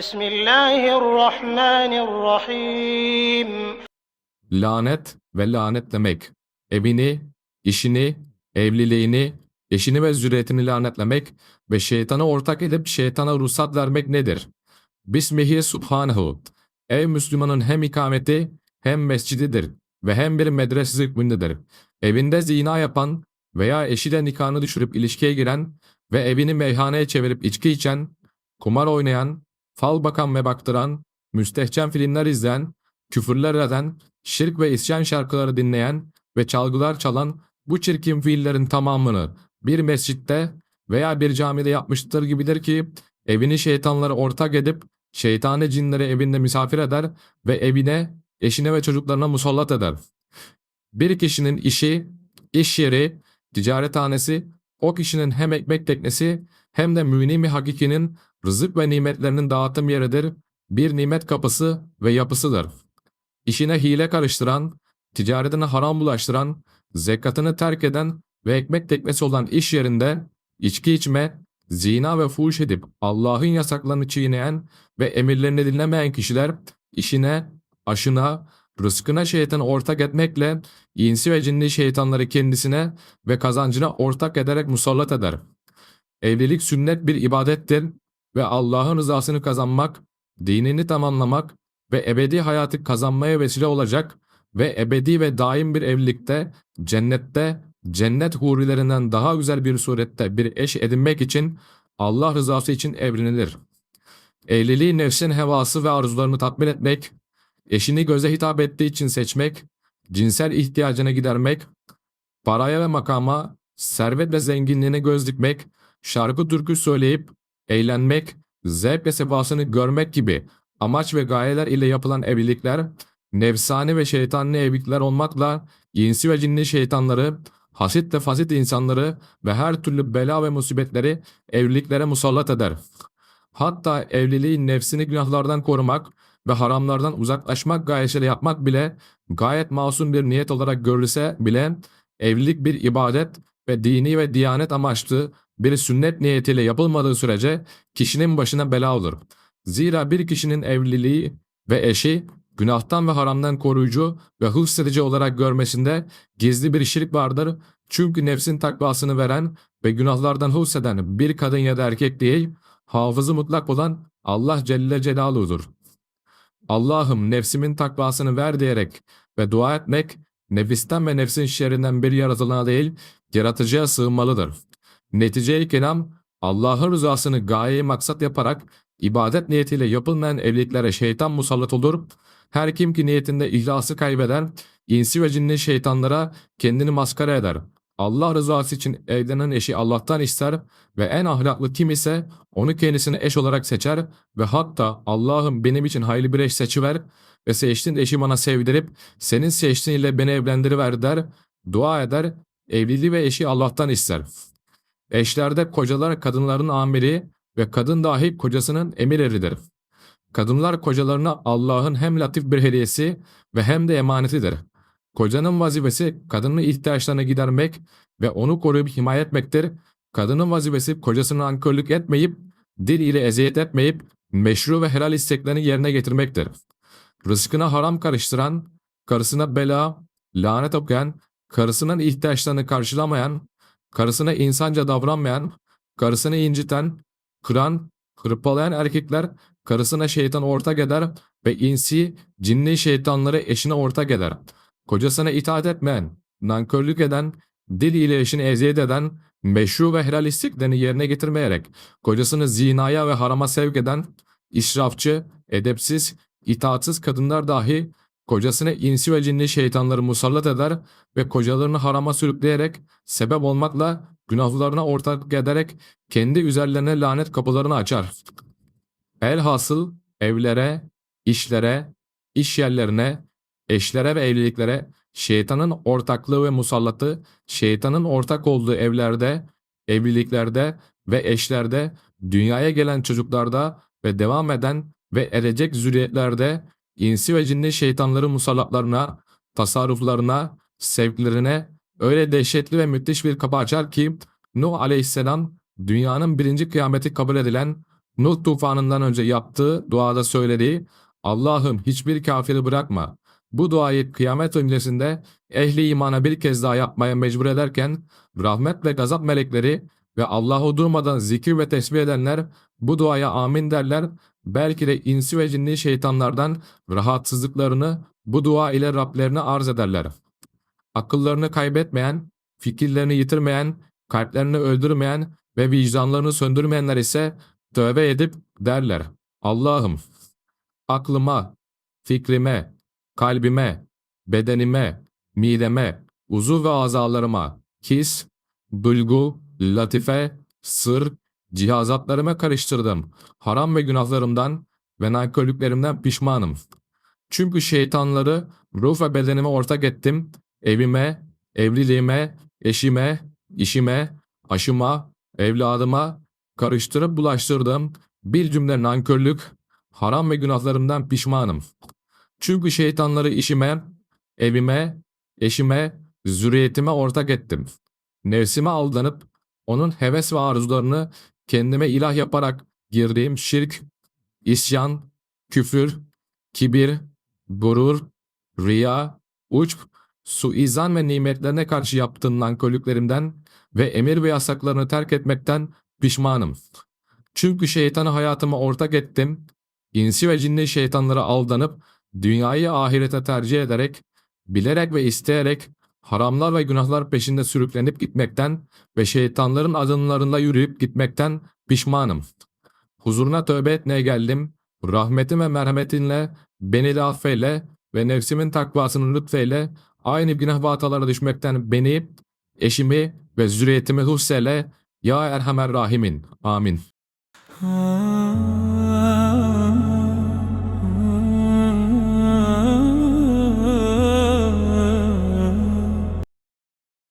بسم الله الرحمن الرحيم Lanet ve lanetlemek. Evini, işini, evliliğini, eşini ve zürriyetini lanetlemek ve şeytana ortak edip şeytana ruhsat vermek nedir? Bismihi subhanehu. Ev Müslümanın hem ikameti hem mescididir ve hem bir medrese hükmündedir. Evinde zina yapan veya eşiyle nikahını düşürüp ilişkiye giren ve evini meyhaneye çevirip içki içen, kumar oynayan, fal bakan ve baktıran, müstehcen filmler izleyen, küfürler eden, şirk ve isyan şarkıları dinleyen ve çalgılar çalan bu çirkin fiillerin tamamını bir mescitte veya bir camide yapmıştır gibidir ki evini şeytanlara ortak edip şeytani cinleri evinde misafir eder ve evine, eşine ve çocuklarına musallat eder. Bir kişinin işi, iş yeri, ticarethanesi, o kişinin hem ekmek teknesi hem de münim-i hakikinin rızık ve nimetlerinin dağıtım yeridir, bir nimet kapısı ve yapısıdır. İşine hile karıştıran, ticaretine haram bulaştıran, zekatını terk eden ve ekmek teknesi olan iş yerinde içki içme, zina ve fuhuş edip Allah'ın yasaklarını çiğneyen ve emirlerini dinlemeyen kişiler işine, aşına, rızkına şeytanı ortak etmekle insi ve cinli şeytanları kendisine ve kazancına ortak ederek musallat eder. Evlilik sünnet bir ibadettir ve Allah'ın rızasını kazanmak, dinini tamamlamak ve ebedi hayatı kazanmaya vesile olacak ve ebedi ve daim bir evlilikte, cennette, cennet hurilerinden daha güzel bir surette bir eş edinmek için Allah rızası için evlenilir. Evliliği nefsin hevası ve arzularını tatmin etmek, eşini göze hitap ettiği için seçmek, cinsel ihtiyacını gidermek, paraya ve makama, servet ve zenginliğine göz dikmek, şarkı türkü söyleyip eğlenmek, zevk ve sefasını görmek gibi amaç ve gayeler ile yapılan evlilikler, nefsani ve şeytani evlilikler olmakla insi ve cinli şeytanları, hasit ve fasit insanları ve her türlü bela ve musibetleri evliliklere musallat eder. Hatta evliliği nefsini günahlardan korumak ve haramlardan uzaklaşmak gayesiyle yapmak bile gayet masum bir niyet olarak görülse bile evlilik bir ibadet ve dini ve diyanet amaçlı bir sünnet niyetiyle yapılmadığı sürece kişinin başına bela olur. Zira bir kişinin evliliği ve eşi günahtan ve haramdan koruyucu ve hıfzedici olarak görmesinde gizli bir şirk vardır. Çünkü nefsin takvasını veren ve günahlardan hıfzeden bir kadın ya da erkek değil, hafızı mutlak olan Allah Celle Celaluhu'dur. Allah'ım nefsimin takvasını ver diyerek ve dua etmek, nefisten ve nefsin şerrinden bir yaratılana değil, yaratıcıya sığınmalıdır. Netice-i kelam, Allah'ın rızasını gaye maksat yaparak ibadet niyetiyle yapılmayan evliliklere şeytan musallat olur. Her kim ki niyetinde ihlası kaybeder, insi ve cinli şeytanlara kendini maskara eder. Allah rızası için evlenen eşi Allah'tan ister ve en ahlaklı kim ise onu kendisine eş olarak seçer ve hatta Allah'ım benim için hayırlı bir eş seçiver ve seçtiğin eşi bana sevdirip senin seçtiğin ile beni evlendiriver der, dua eder, evliliği ve eşi Allah'tan ister. Eşlerde kocalar kadınların amiri ve kadın dahi kocasının emir eridir. Kadınlar kocalarına Allah'ın hem latif bir hediyesi ve hem de emanetidir. Kocanın vazifesi kadının ihtiyaçlarını gidermek ve onu koruyup himaye etmektir. Kadının vazifesi kocasına ankörlük etmeyip, dil ile eziyet etmeyip, meşru ve helal isteklerini yerine getirmektir. Rızkına haram karıştıran, karısına bela, lanet okuyan, karısının ihtiyaçlarını karşılamayan, karısına insanca davranmayan, karısını inciten, kıran, hırpalayan erkekler karısına şeytan ortak eder ve insi, cinli şeytanları eşine ortak eder. Kocasına itaat etmeyen, nankörlük eden, dil ile eşini eziyet eden, meşru ve helal isteklerini yerine getirmeyerek kocasını zinaya ve harama sevk eden, israfçı, edepsiz, itaatsiz kadınlar dahi kocasına insi ve cinli şeytanları musallat eder ve kocalarını harama sürükleyerek sebep olmakla günahlarına ortaklık ederek kendi üzerlerine lanet kapılarını açar. Elhasıl evlere, işlere, iş yerlerine, eşlere ve evliliklere şeytanın ortaklığı ve musallatı, şeytanın ortak olduğu evlerde, evliliklerde ve eşlerde, dünyaya gelen çocuklarda ve devam eden ve erecek zürriyetlerde insi ve cinli şeytanların musallatlarına, tasarruflarına, sevklerine öyle dehşetli ve müthiş bir kapı açar ki Nuh aleyhisselam dünyanın birinci kıyameti kabul edilen Nuh tufanından önce yaptığı duada söylediği Allah'ım hiçbir kafiri bırakma. Bu duayı kıyamet öncesinde ehli imana bir kez daha yapmaya mecbur ederken rahmet ve gazap melekleri ve Allah'ı durmadan zikir ve tesbih edenler bu duaya amin derler. Belki de insi ve cinni şeytanlardan rahatsızlıklarını bu dua ile Rablerine arz ederler. Akıllarını kaybetmeyen, fikirlerini yitirmeyen, kalplerini öldürmeyen ve vicdanlarını söndürmeyenler ise tövbe edip derler. Allah'ım aklıma, fikrime, kalbime, bedenime, mideme, uzuv ve azalarıma, his, duygu, latife, sır, cihazatlarıma karıştırdım. Haram ve günahlarımdan ve nankörlüklerimden pişmanım. Çünkü şeytanları ruh ve bedenime ortak ettim. Evime, evliliğime, eşime, işime, aşıma, evladıma karıştırıp bulaştırdım. Bir cümle nankörlük, haram ve günahlarımdan pişmanım. Çünkü şeytanları işime, evime, eşime, zürriyetime ortak ettim. Nefsime aldanıp onun heves ve arzularını kendime ilah yaparak girdiğim şirk, isyan, küfür, kibir, gurur, riya, uçp, suizan ve nimetlerine karşı yaptığım nankörlüklerimden ve emir ve yasaklarını terk etmekten pişmanım. Çünkü şeytanı hayatıma ortak ettim, insi ve cinli şeytanlara aldanıp, dünyayı ahirete tercih ederek, bilerek ve isteyerek, haramlar ve günahlar peşinde sürüklenip gitmekten ve şeytanların adımlarında yürüyüp gitmekten pişmanım. Huzuruna tövbe etmeye geldim, rahmetin ve merhametinle beni de affeyle ve nefsimin takvasını lütfeyle aynı günah ve hatalara düşmekten beni, eşimi ve zürriyetimi hussele ya Erhamer Rahimin. Amin.